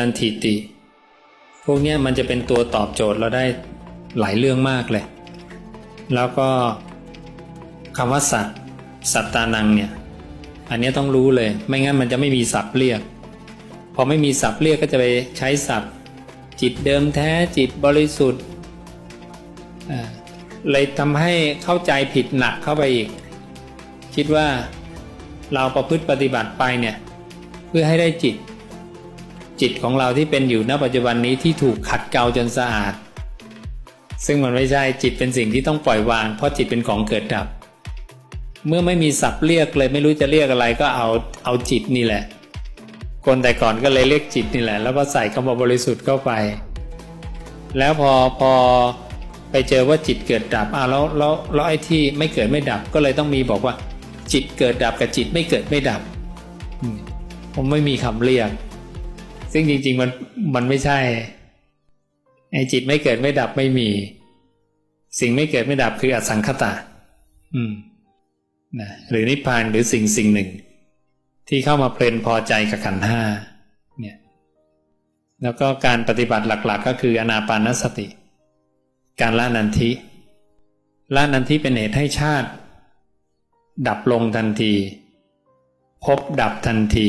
นันทิติ พวกนี้มันจะเป็นตัวตอบโจทย์เราได้หลายเรื่องมากเลย แล้วก็คำว่าสัตสัตตานังเนี่ย อันนี้ต้องรู้เลย ไม่งั้นมันจะไม่มีศัพท์เรียก พอไม่มีศัพท์เรียกก็จะไปใช้ศัพท์ จิตเดิมแท้จิตบริสุทธิ์เลยทำให้เข้าใจผิดหนักเข้าไปอีก คิดว่าเราประพฤติปฏิบัติไปเนี่ย เพื่อให้ได้จิต จิตของเราที่เป็นอยู่ณปัจจุบันนี้ที่ถูกขัดเกลาจนสะอาด ซึ่งมันไม่ใช่จิตเป็นสิ่งที่ต้องปล่อยวาง เพราะจิตเป็นของเกิดดับ เมื่อไม่มีศัพท์เรียกเลยไม่รู้จะเรียกอะไรก็เอาเอาจิตนี่แหละ คนแต่ก่อนก็เลยเรียกจิตนี่แหละ แล้วก็ใส่คำว่าบริสุทธิ์เข้าไป แล้วพอพอไปเจอว่าจิตเกิดดับอ่าแล้วแล้วแล้วไอ้ที่ไม่เกิดไม่ดับก็เลยต้องมีบอกว่า จิตเกิดดับกับจิตไม่เกิดไม่ดับมผมไม่มีคำเรียก ซึ่งจริง ๆ มันมันไม่ใช่ไอ้จิตไม่เกิดไม่ดับไม่มี สิ่งไม่เกิดไม่ดับคืออสังขตาอืมนะหรือนิพพานหรือสิ่งสิ่งหนึ่ง ที่เข้ามาเพลินพอใจกับขันธ์ห้าเนี่ยแล้วก็การปฏิบัติหลัก ๆ ก็คืออนาปานสติ การละนันทิละนันทิเป็นเหตุให้ชาติ ดับลงทันที พบดับทันที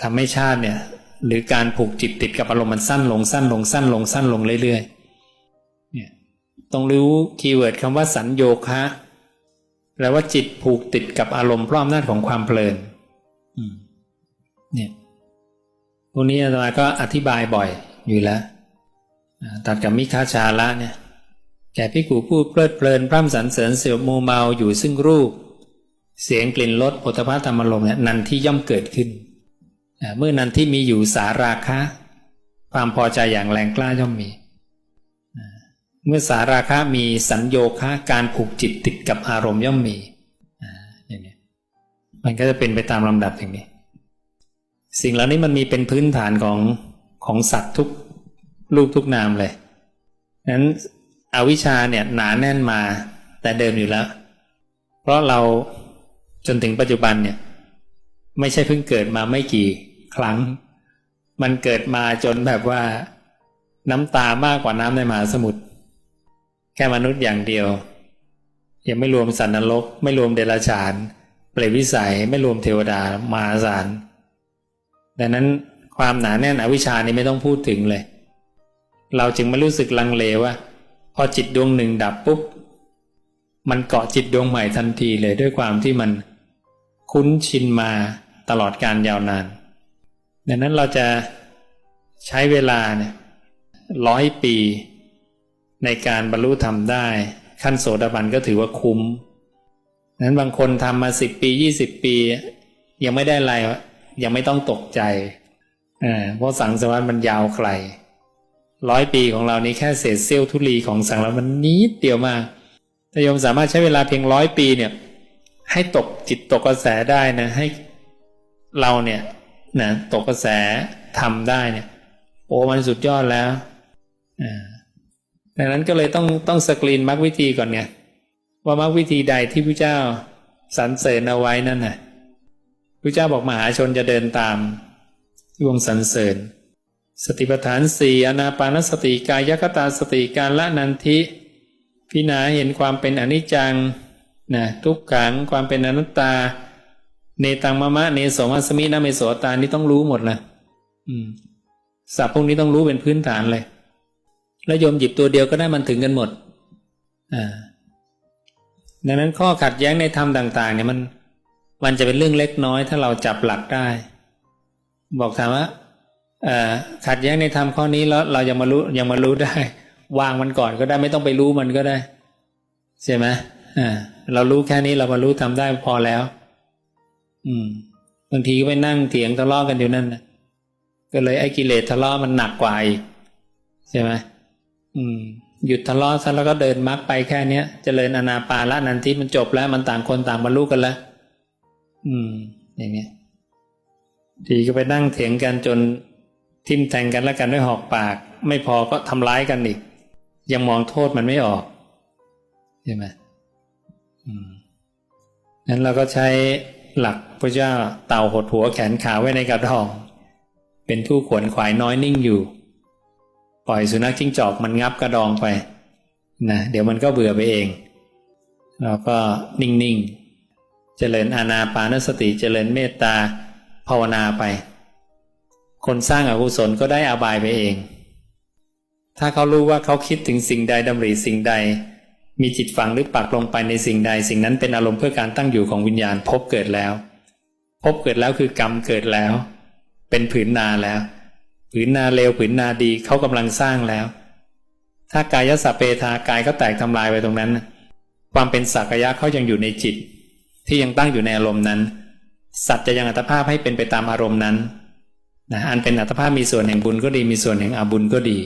ทำให้ชาติเนี่ย หรือการผูกจิตติดกับอารมณ์มันสั้นลงสั้นลงสั้นลงสั้นลงเรื่อยๆเนี่ยต้องรู้คีย์เวิร์ดคำว่าสัญโยคะแปลว่าจิตผูกติดกับอารมณ์พราะอำนาจของความเพลินเนี่ยพวกนี้อาตมาก็อธิบายบ่อยอยู่แล้วตัดกับมิคาชาละเนี่ยแก่พิกูผู้เพลิดเพลินพร่ำสรรเสริญเสียวมูเมาอยู่ซึ่งรูป เสียงกลิ่นรสโผฏฐัพพะธรรมารมเนี่ยนันที่ย่อมเกิดขึ้น เมื่อนั้นที่มีอยู่สาราคะ ความพอใจอย่างแรงกล้าย่อมมี เมื่อสาราคะมีสัญโยคะการผูกจิตติดกับอารมณ์ย่อมมีอ่าอย่างนี้มันก็จะเป็นไปตามลำดับอย่างนี้ สิ่งเหล่านี้มันมีเป็นพื้นฐานของของสัตว์ทุกรูปทุกนามเลยนั้นอวิชชาเนี่ยหนาแน่นมาแต่เดิมอยู่แล้ว เพราะเราจนถึงปัจจุบันเนี่ย ไม่ใช่เพิ่งเกิดมาไม่กี่ ครั้ง มันเกิดมาจนแบบว่า น้ำตามากกว่าน้ำในมหาสมุทรแค่มนุษย์อย่างเดียว ยังไม่รวมสันนรกไม่รวมเดรัจฉาน เปรตวิสัยไม่รวมเทวดามาศาลดังนั้นความหนาแน่นอวิชชานี่ไม่ต้องพูดถึงเลย เราจึงไม่รู้สึกลังเลว่า พอจิตดวงหนึ่งดับปุ๊บ มันเกาะจิตดวงใหม่ทันทีเลยด้วยความที่มันคุ้นชินมาตลอดการยาวนาน ดังนั้นเราจะใช้เวลาเนี่ยร้อยปีในการบรรลุธรรมได้ ขั้นโสดาบันก็ถือว่าคุ้มนั้นบางคนทำมาสิบปียี่สิบปี ยังไม่ได้อะไรยังไม่ต้องตกใจอ่าเพราะสังสารวัฏมันยาวไกลร้อยปีของเรานี้แค่เศษเสี้ยวทุลีของสังสารวัฏมันนิดเดียวมากถ้าโยมสามารถใช้เวลาเพียงร้อยปีเนี่ย ให้ตกจิตตกกระแสได้นะให้เราเนี่ย นะตกกระแสทำได้เนี่ยโอ้มันสุดยอดแล้วอ่าดังนั้นก็เลยต้องต้องสกรีนมรรควิธีก่อนไงว่ามรรควิธีใดที่พระเจ้าสรรเสริญเอาไว้นั่นน่ะพระเจ้าบอกมหาชนจะเดินตามวงสรรเสริญ สติปัฏฐานสี่อนาปานสติกายคตาสติการละนันทิพิจารณาเห็นความเป็นอนิจจังนะทุกขังความเป็นอนัตตา เนตังมะมะเนโสมัสมินะเมโสตานี่ต้องรู้หมดเลยอืมศัพท์พวกนี้ต้องรู้เป็นพื้นฐานเลย แล้วโยมหยิบตัวเดียวก็ได้มันถึงกันหมด อ่า ดังนั้นข้อขัดแย้งในธรรมต่าง ๆ เนี่ยมัน มันจะเป็นเรื่องเล็กน้อยถ้าเราจับหลักได้ บอกถามว่าอ่อขัดแย้งในธรรมข้อนี้แล้วเรายังมารู้ยังมารู้ได้ วางมันก่อนก็ได้ไม่ต้องไปรู้มันก็ได้ ใช่ไหมอ่าเรารู้แค่นี้เรามารู้ทำได้พอแล้ว อืม บางทีก็ไปนั่งเถียงทะเลาะกันอยู่นั่นนะก็เลยไอ้กิเลสทะเลาะมันหนักกว่าอีกใช่ไหมอืม หยุดทะเลาะซะแล้วก็เดินมรรคไปแค่เนี้ยเจริญอนาปาละนันทิมันจบแล้วมันต่างคนต่างบรรลุกันแล้วอืม อย่างเนี้ยทีก็ไปนั่งเถียงกันจนทิมแทงกันแล้วกันด้วยหอกปาก ไม่พอก็ทำร้ายกันอีก ยังมองโทษมันไม่ออกใช่ไหมอืมนั้นเราก็ใช้ หลักพระเจ้าเต่าหดหัวแขนขาไว้ในกระดอง เป็นผู้ขวนขวายน้อยนิ่งอยู่ ปล่อยสุนัขจิ้งจอกมันงับกระดองไปนะเดี๋ยวมันก็เบื่อไปเองเราก็นิ่งๆ เจริญอานาปานสติเจริญเมตตาภาวนาไป คนสร้างอากุศลก็ได้อาบายไปเอง ถ้าเขารู้ว่าเขาคิดถึงสิ่งใดดำริสิ่งใด มีจิตฝังหรือปักลงไปในสิ่งใด สิ่งนั้นเป็นอารมณ์เพื่อการตั้งอยู่ของวิญญาณพบเกิดแล้ว พบเกิดแล้วคือกรรมเกิดแล้ว เป็นผืนนาแล้ว ผืนนาเลวผืนนาดีเขากำลังสร้างแล้ว ถ้ากายสัพเพทากายก็แตกทำลายไปตรงนั้น ความเป็นสักยะเขายังอยู่ในจิต ที่ยังตั้งอยู่ในอารมณ์นั้น สัตว์จะยังอัตภาพให้เป็นไปตามอารมณ์นั้นนะอันเป็นอัตภาพมีส่วนแห่งบุญก็ดีมีส่วนแห่งอบุญก็ดี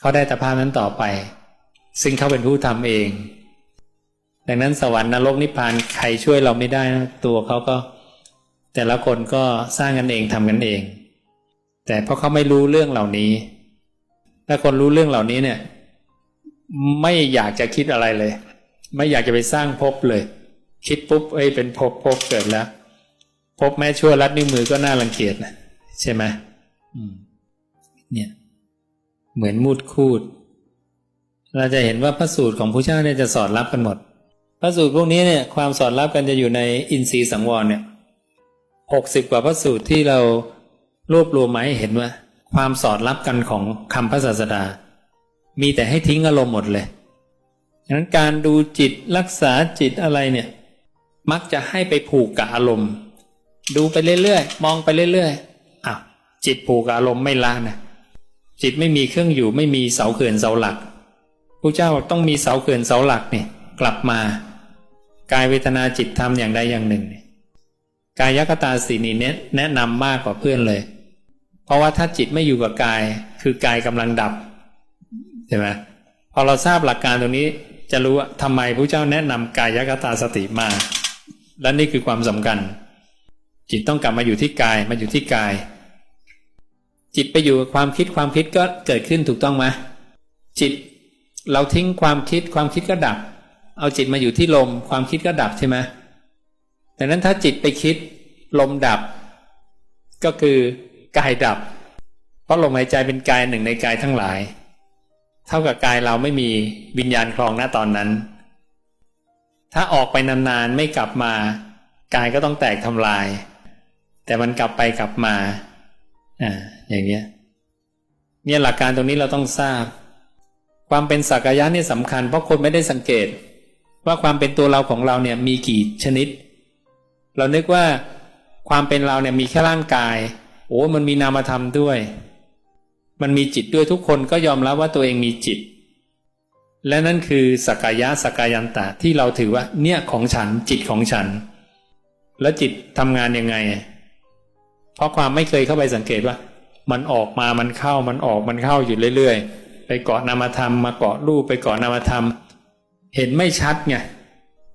เขาได้อัตภาพนั้นต่อไป ซึ่งเขาเป็นผู้ทำเอง ดังนั้นสวรรค์นรกนิพพานใครช่วยเราไม่ได้นะตัวเขาก็ แต่ละคนก็สร้างกันเองทำกันเอง แต่เพราะเขาไม่รู้เรื่องเหล่านี้ ถ้าคนรู้เรื่องเหล่านี้เนี่ย ไม่อยากจะคิดอะไรเลย ไม่อยากจะไปสร้างภพเลย คิดปุ๊บเอ้ยเป็นภพภพเกิดแล้วภพแม่ชั่วรัดนิ้วมือก็น่ารังเกียจนะใช่ไหมมเนี่ย เหมือนมูดคูด เราจะเห็นว่าพระสูตรของพระเจ้าเนี่ยจะสอดรับกันหมด พระสูตรพวกนี้เนี่ยความสอดรับกันจะอยู่ในอินทรีย์สังวรเนี่ยหกสิบกว่าพระสูตรที่เรารวบรวมมาให้เห็นว่า ความสอดรับกันของคำพระศาสดา มีแต่ให้ทิ้งอารมณ์หมดเลยดังนั้นการดูจิตรักษาจิตอะไรเนี่ย มักจะให้ไปผูกกับอารมณ์ ดูไปเรื่อยๆมองไปเรื่อยๆอ้าวจิตผูกกับอารมณ์ไม่ละนะจิตไม่มีเครื่องอยู่ไม่มีเสาเขื่อนเสาหลัก พระเจ้าต้องมีเสาเขื่อนเสาหลักเนี่ยกลับมากายเวทนาจิตทำอย่างใดอย่างหนึ่งเนี่ยกายกตาสีนี้แนะนำมากกว่าเพื่อนเลย เพราะว่าถ้าจิตไม่อยู่กับกาย คือกายกำลังดับใช่ไหมพอเราทราบหลักการตรงนี้จะรู้ว่าทำไมพระเจ้าแนะนำกายกตาสติมา และนี่คือความสำคัญ จิตต้องกลับมาอยู่ที่กายมาอยู่ที่กาย จิตไปอยู่กับความคิดความคิดก็เกิดขึ้นถูกต้องไหมจิต เราทิ้งความคิดความคิดก็ดับ เอาจิตมาอยู่ที่ลม ความคิดก็ดับใช่ไหมดังนั้นถ้าจิตไปคิดลมดับ ก็คือกายดับ เพราะลมหายใจเป็นกายหนึ่งในกายทั้งหลาย เท่ากับกายเราไม่มีวิญญาณครองณตอนนั้น ถ้าออกไปนานๆไม่กลับมากายก็ต้องแตกทำลาย แต่มันกลับไปกลับมาอ่าอย่างเนี้ยเนี่ยหลักการตรงนี้เราต้องทราบ ความเป็นสักยะนี่สำคัญ เพราะคนไม่ได้สังเกต ว่าความเป็นตัวเราของเราเนี่ยมีกี่ชนิด เรานึกว่าความเป็นเราเนี่ยมีแค่ร่างกาย โอ้มันมีนามธรรมด้วย มันมีจิตด้วยทุกคนก็ยอมรับว่าตัวเองมีจิต และนั่นคือสักยะสักยันตะที่เราถือว่าเนี่ยของฉันจิตของฉัน แล้วจิตทำงานยังไง เพราะความไม่เคยเข้าไปสังเกตว่า มันออกมามันเข้ามันออกมันเข้าอยู่เรื่อยๆ ไปเกาะนามธรรม มาเกาะรูปไปเกาะนามธรรม เห็นไม่ชัดไง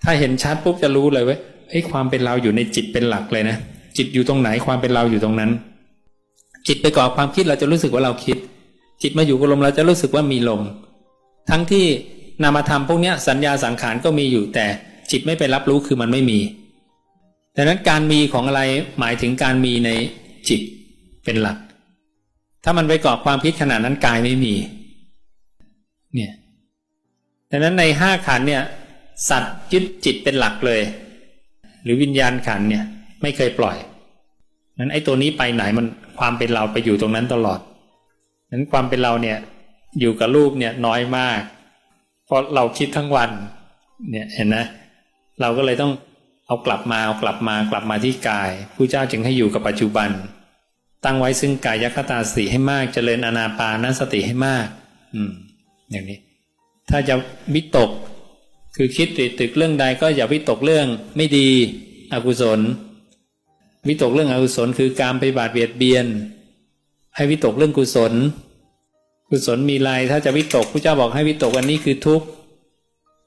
ถ้าเห็นชัดปุ๊บจะรู้เลยว่าไอ้ความเป็นเราอยู่ในจิตเป็นหลักเลยนะจิตอยู่ตรงไหนความเป็นเราอยู่ตรงนั้น จิตไปเกาะความคิดเราจะรู้สึกว่าเราคิด จิตมาอยู่กับลมเราจะรู้สึกว่ามีลมทั้งที่นามธรรมพวกเนี้ยสัญญาสังขารก็มีอยู่ แต่จิตไม่ไปรับรู้คือมันไม่มีดังนั้นการมีของอะไรหมายถึงการมีในจิตเป็นหลัก ถ้ามันไปเกาะความคิดขนาดนั้นกายไม่มี เนี่ยดังนั้นในห้าขันเนี่ยสัตว์ยึดจิตเป็นหลักเลย หรือวิญญาณขันเนี่ยไม่เคยปล่อยนั้นไอ้ตัวนี้ไปไหนมันความเป็นเราไปอยู่ตรงนั้นตลอดนั้นความเป็นเราเนี่ยอยู่กับรูปเนี่ยน้อยมาก เพราะเราคิดทั้งวันเนี่ยเห็นนะเราก็เลยต้องเอากลับมาเอากลับมากลับมาที่กายผู้เจ้าจึงให้อยู่กับปัจจุบัน ตั้งไว้ซึ่งกายยคตาสติให้มากเจริญอนาปานสติให้มาก อืม อย่างนี้ ถ้าจะวิตก คือคิดติดตึกเรื่องใดก็อย่าวิตกเรื่องไม่ดีอกุศล วิตกเรื่องอกุศลคือการไปบาดเบียดเบียน ให้วิตกเรื่องกุศล กุศลมีลายถ้าจะวิตกผู้เจ้าบอกให้วิตกอันนี้คือทุกข์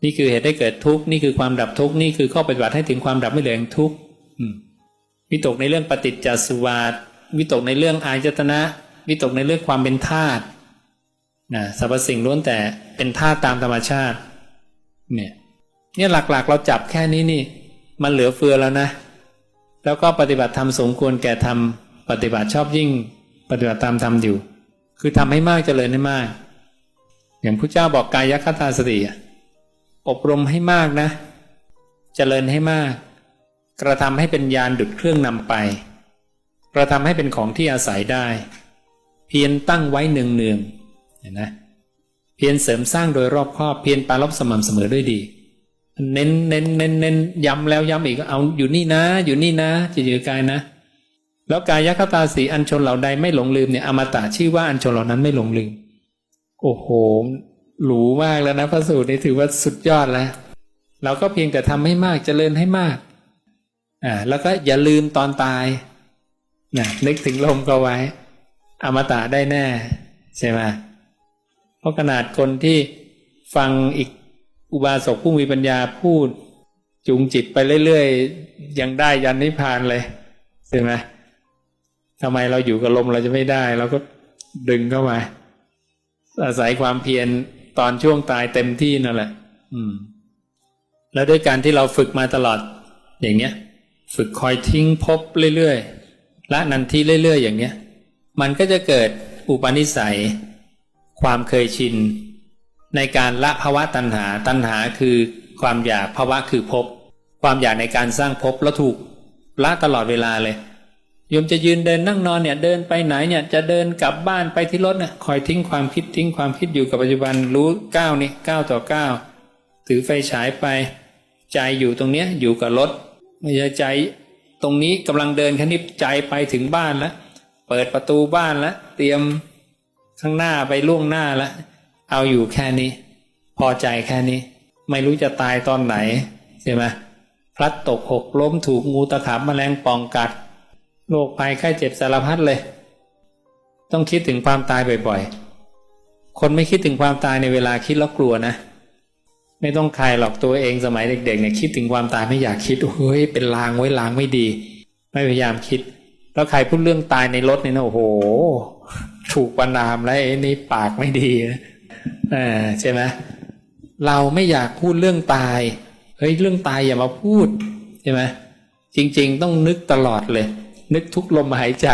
นี่คือเหตุให้เกิดทุกข์นี่คือความดับทุกข์นี่คือข้อปฏิบัติให้ถึงความดับไม่เหลือแห่งทุกข์วิตกในเรื่องปฏิจจสุวาทวิตกในเรื่องอายตนะ วิตกในเรื่องความเป็นธาตุ นะสรรพสิ่งล้วนแต่เป็นธาตุตามธรรมชาติ เนี่ยเนี่ยหลักๆ เราจับแค่นี้นี่ มันเหลือเฟือแล้วนะ แล้วก็ปฏิบัติธรรมสมควรแก่ธรรมปฏิบัติชอบยิ่ง ปฏิบัติตามทำอยู่ คือทำให้มากเจริญให้มาก อย่างพระเจ้าบอกกายคตาสติอบรมให้มากนะเจริญให้มาก กระทำให้เป็นยานดุดเครื่องนำไป กระทำให้เป็นของที่อาศัยได้ เพียรตั้งไว้เนืองเนืองๆ เห็นนะเพียรเสริมสร้างโดยรอบครอบเพียรปารบสม่ำเสมอด้วยดี เน้นเน้นเน้นเน้นย้ำแล้วย้ำอีกเอาอยู่นี่นะ อยู่นี่นะจิตอยู่กายนะ แล้วกายคตาสีอัญชนเหล่าใดไม่หลงลืมเนี่ยอมตะชื่อว่าอัญชนเหล่านั้นไม่หลงลืม โอ้โหหรูมากแล้วนะพระสูตรนี้ถือว่าสุดยอดแล้วเราก็เพียงแต่ทำให้มากเจริญให้มากอ่าแล้วก็อย่าลืมตอนตายนะนึกถึงลมก็ไว้ อมตะได้แน่ ใช่ไหม เพราะขนาดคนที่ฟังอีกอุบาสกผู้มีปัญญาพูดจูงจิตไปเรื่อยๆ ยังได้ยันนิพพานเลยใช่ไหมทำไมเราอยู่กับลมเราจะไม่ได้ เราก็ดึงเข้ามา อาศัยความเพียรตอนช่วงตายเต็มที่นั่นแหละ อืม แล้วด้วยการที่เราฝึกมาตลอด อย่างเนี้ย ฝึกคอยทิ้งพบเรื่อยๆละนันทีเรื่อยๆ อย่างเนี้ย มันก็จะเกิดอุปนิสัย ความเคยชิน ในการละภาวะตัณหา ตัณหาคือความอยากภาวะคือภพความอยากในการสร้างภพแล้วถูกละตลอดเวลาเลยโยมจะยืนเดินนั่งนอนเนี่ยเดินไปไหนเนี่ยจะเดินกลับบ้านไปที่รถเนี่ยคอยทิ้งความคิดทิ้งความคิดอยู่กับปัจจุบันรู้ก้าวนี่ก้าวต่อก้าวถือไฟฉายไป ใจอยู่ตรงเนี้ยอยู่กับรถไม่ใช่ใจตรงนี้กำลังเดินแค่นี้ใจไปถึงบ้านแล้ว เปิดประตูบ้านแล้ว เตรียม ข้างหน้าไปล่วงหน้าแล้วเอาอยู่แค่นี้ พอใจแค่นี้ ไม่รู้จะตายตอนไหนใช่ไหมพลัดตกหกล้มถูกงูตะขาบแมลงป่องกัดโรคภัยไข้เจ็บสารพัดเลย ต้องคิดถึงความตายบ่อยๆ คนไม่คิดถึงความตายในเวลาคิดแล้วกลัวนะ ไม่ต้องใครหรอกตัวเองสมัยเด็กๆเนี่ยคิดถึงความตายไม่อยากคิดโอ้ยเป็นลางไว้ลางไม่ดี ไม่พยายามคิด แล้วใครพูดเรื่องตายในรถเนี่ยนะโอ้โห ถูกประนามแล้วไอ้นี่ปากไม่ดีนะอ่าใช่ไหมเราไม่อยากพูดเรื่องตายเฮ้ยเรื่องตายอย่ามาพูดใช่ไหมจริง ๆ ต้องนึกตลอดเลย นึกทุกลมหายใจ